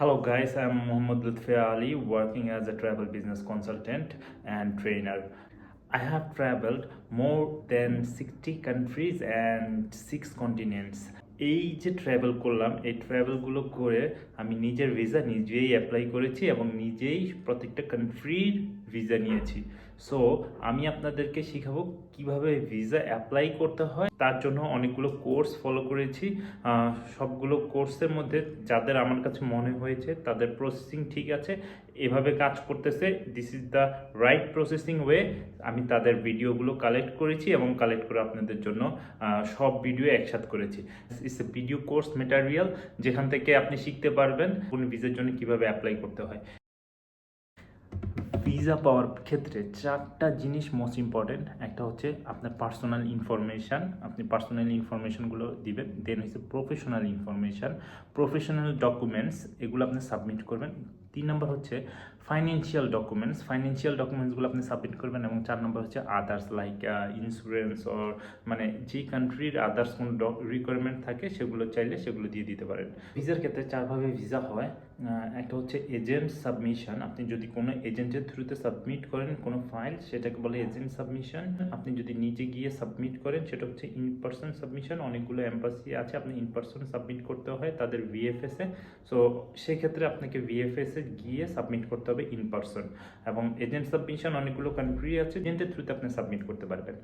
Hello guys, I'm Mohammad Lutfi Ali working as a travel business consultant and trainer. I have traveled more than 60 countries and 6 continents. এই যে travel করলাম এই ট্রাভেলগুলো করে আমি নিজের visa নিজেই অ্যাপ্লাই করেছি এবং নিজেই প্রত্যেকটা কান্ট্রির ভিসা নিয়েছি। সো আমি আপনাদেরকে শেখাবো কীভাবে ভিসা অ্যাপ্লাই করতে হয়। তার জন্য অনেকগুলো কোর্স ফলো করেছি। সবগুলো কোর্সের মধ্যে যাদের আমার কাছে মনে হয়েছে, তাদের প্রসেসিং ঠিক আছে, এভাবে কাজ করতেছে। This is the right processing way আমি তাদের ভিডিওগুলো কালেক্ট করেছি এবং কালেক্ট করে আপনাদের জন্য সব ভিডিও একসাথে করেছি। It's a video course material যেখান থেকে আপনি শিখতে পারবেন কোন ভিসার জন্য কীভাবে অ্যাপ্লাই করতে হয়। ভিসা পাওয়ার ক্ষেত্রে চারটা জিনিস মোস্ট ইম্পর্টেন্ট একটা হচ্ছে আপনার পার্সোনাল ইনফরমেশান আপনি পার্সোনাল ইনফরমেশানগুলো দিবেন। দেন হচ্ছে প্রফেশনাল ইনফরমেশান প্রফেশনাল ডকুমেন্টস এগুলো আপনি সাবমিট করবেন। তিন নম্বর হচ্ছে ফাইন্যান্সিয়াল ডকুমেন্টস ফাইন্যান্সিয়াল ডকুমেন্টসগুলো আপনি সাবমিট করবেন এবং চার নম্বর হচ্ছে আদার্স লাইক ইন্স্যুরেন্স অর মানে যেই কান্ট্রির আদার্স কোনো রিকোয়ারমেন্ট থাকে সেগুলো চাইলে সেগুলো দিয়ে দিতে পারেন। ভিসার ক্ষেত্রে চারভাবে ভিসা হয়। একটা হচ্ছে এজেন্ট সাবমিশন আপনি যদি কোনো এজেন্টের থ্রুতে সাবমিট করেন কোনো ফাইল সেটাকে বলে এজেন্ট সাবমিশন আপনি যদি নিজে গিয়ে সাবমিট করেন, সেটা হচ্ছে ইন পার্সন সাবমিশন অনেকগুলো এম্বাসি আছে, আপনি ইন পার্সন সাবমিট করতে হয় তাদের ভিএফএস সো সেক্ষেত্রে আপনাকে ভিএফএস এ গিয়ে সাবমিট করতে হবে ইন পার্সন এবং এজেন্ট সাবমিশন অনেকগুলো কান্ট্রি আছে এজেন্টের থ্রুতে আপনি সাবমিট করতে পারবেন।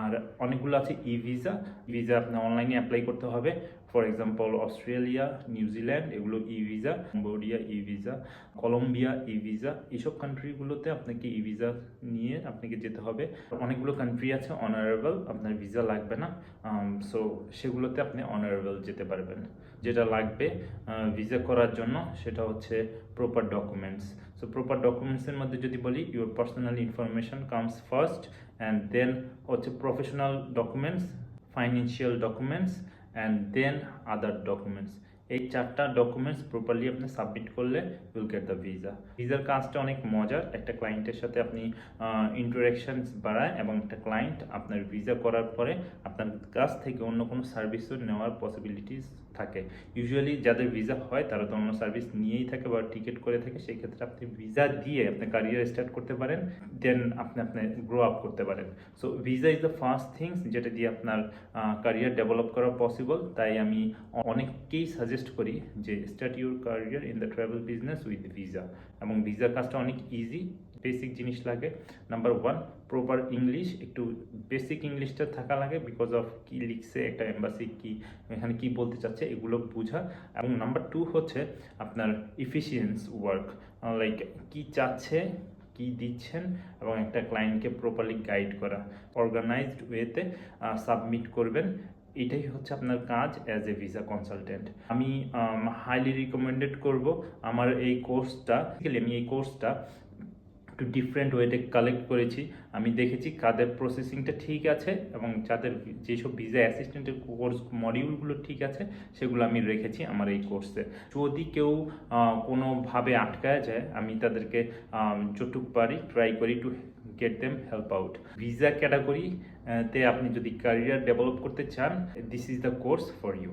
আর অনেকগুলো আছে ই ভিসা ভিসা আপনি অনলাইনে অ্যাপ্লাই করতে হবে। ফর এক্সাম্পল অস্ট্রেলিয়া নিউজিল্যান্ড এগুলো e visa Cambodia e visa Colombia e visa এইসব কান্ট্রিগুলোতে আপনাকে ই ভিসা নিয়ে আপনাকে যেতে হবে। অনেকগুলো কান্ট্রি আছে অনারেবল আপনার ভিসা লাগবে না সো সেগুলোতে আপনি অনারেবল যেতে পারবেন। যেটা লাগবে ভিসা করার জন্য, সেটা হচ্ছে প্রপার ডকুমেন্টস সো প্রপার ডকুমেন্টসের মধ্যে যদি বলি your personal information comes first and then হচ্ছে professional documents financial documents and then other documents এই চারটা ডকুমেন্টস প্রপারলি আপনি সাবমিট করলে উইল গেট দ্য ভিসা ভিসার কাজটা অনেক মজার। একটা ক্লায়েন্টের সাথে আপনি ইন্টারাকশনস বাড়ায় এবং একটা ক্লায়েন্ট আপনার ভিসা করার পরে আপনার কাছ থেকে অন্য কোনো সার্ভিসও নেওয়ার পসিবিলিটিস থাকে। ইউজুয়ালি যাদের ভিসা হয়, তারা তো অন্য সার্ভিস নিয়েই থাকে বা টিকিট করে থাকে সেই ক্ষেত্রে আপনি ভিসা দিয়ে আপনার ক্যারিয়ার স্টার্ট করতে পারেন দেন আপনি আপনি গ্রো আপ করতে পারেন। So visa is the first things যেটা দিয়ে আপনার ক্যারিয়ার ডেভেলপ করা পসিবল তাই আমি অনেককেই সাজেস্ট করি যে start your career in the travel business with visa এবং ভিসার কাজটা অনেক ইজি বেসিক জিনিস লাগে। নাম্বার ওয়ান প্রপার ইংলিশ একটু বেসিক ইংলিশটা থাকা লাগে বিকজ অফ কি লিখছে, একটা এম্বাসি কি, এখানে কি বলতে চাচ্ছে, এগুলো বোঝা। এবং নাম্বার টু হচ্ছে আপনার ইফিসিয়েন্স ওয়ার্ক লাইক কি চাচ্ছে, কি দিচ্ছেন এবং একটা ক্লায়েন্টকে প্রপারলি গাইড করা। অর্গানাইজড ওয়েতে সাবমিট করবেন। এটাই হচ্ছে আপনার কাজ অ্যাজ এ ভিসা কনসালটেন্ট আমি হাইলি রিকমেন্ডেড করব আমার এই কোর্সটা আমি এই কোর্সটা একটু ডিফারেন্ট ওয়েতে কালেক্ট করেছি। আমি দেখেছি কাদের প্রসেসিংটা ঠিক আছে এবং যাদের যেসব ভিসা অ্যাসিস্ট্যান্টের কোর্স মডিউলগুলো ঠিক আছে, সেগুলো আমি রেখেছি আমার এই কোর্সে যদি কেউ কোনোভাবে আটকায় যায়, আমি তাদেরকে যতটুক পারি ট্রাই করি to get them help out visa category তে আপনি যদি ক্যারিয়ার ডেভেলপ করতে চান this is the course for you